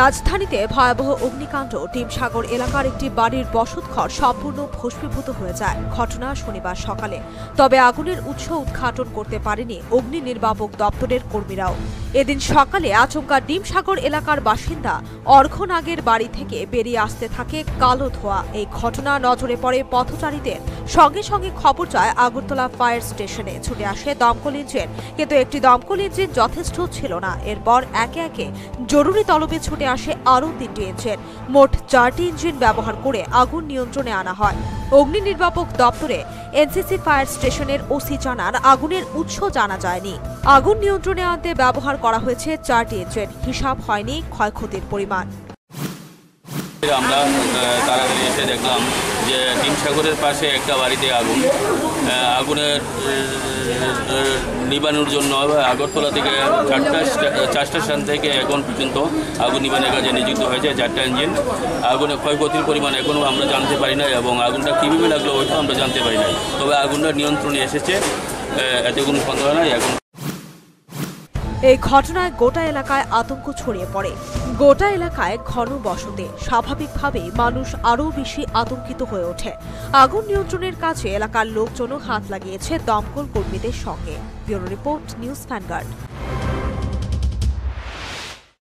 রাজধানীতে ভয়াবহ অগ্নিকাণ্ড। ডিমসাগর এলাকার একটি বাড়ির বসতঘর সম্পূর্ণ ভস্মীভূত হয়ে যায়। ঘটনা শনিবার সকালে। তবে আগুনের উৎস উদ্ঘাটন করতে পারেনি অগ্নি নির্বাপক দপ্তরের কর্মীরাও। এদিন সকালে আচমকা ডিমসাগর এলাকার বাসিন্দা অর্ঘনাগের বাড়ি থেকে বেরিয়ে আসতে থাকে কালো ধোয়া। এই ঘটনা নজরে পড়ে পথচারীদের। সঙ্গে সঙ্গে খবর যায় আগরতলা ফায়ার স্টেশনে। ছুটে আসে দমকল ইঞ্জিন। কিন্তু একটি দমকল ইঞ্জিন যথেষ্ট ছিল না। এরপর একে একে জরুরি তলবে ছুটে আসে আরও তিনটি ইঞ্জিন। মোট চারটি ইঞ্জিন ব্যবহার করে আগুন নিয়ন্ত্রণে আনা হয়। অগ্নি নির্বাপক দপ্তরে এনসিসি ফায়ার স্টেশনের ওসি জানান, আগুনের উৎস জানা যায়নি। আগুন নিয়ন্ত্রণে আনতে ব্যবহার করা হয়েছে চারটি ইঞ্জিন হিসাব হয়নি ক্ষয়ক্ষতির পরিমাণ। আমরা তাড়াতাড়ি এসে দেখলাম যে ডিমসাগরের পাশে একটা বাড়িতে আগুন। আগুনের নিবানোর জন্য আগরতলা থেকে চারটা চারটা স্থান থেকে এখন পর্যন্ত আগুন নিবানের কাজে নিযুক্ত হয়েছে চারটা ইঞ্জিন। আগুনের ক্ষয়ক্ষতির পরিমাণ এখনও আমরা জানতে পারি না এবং আগুনটা কীভাবে লাগল ওইটাও আমরা জানতে পারি না তবে আগুনটা নিয়ন্ত্রণে এসেছে এতে কোনো সন্দেহ নাই, এখন এই ঘটনায় গোটা এলাকায় আতঙ্ক ছড়িয়ে পড়ে। গোটা এলাকায় ঘন বসতে। স্বাভাবিকভাবেই মানুষ আরও বেশি আতঙ্কিত হয়ে ওঠে। আগুন নিয়ন্ত্রণের কাছে এলাকার লোকজনও হাত লাগিয়েছে দমকল কর্মীদের সঙ্গে। Bureau report, news vanguard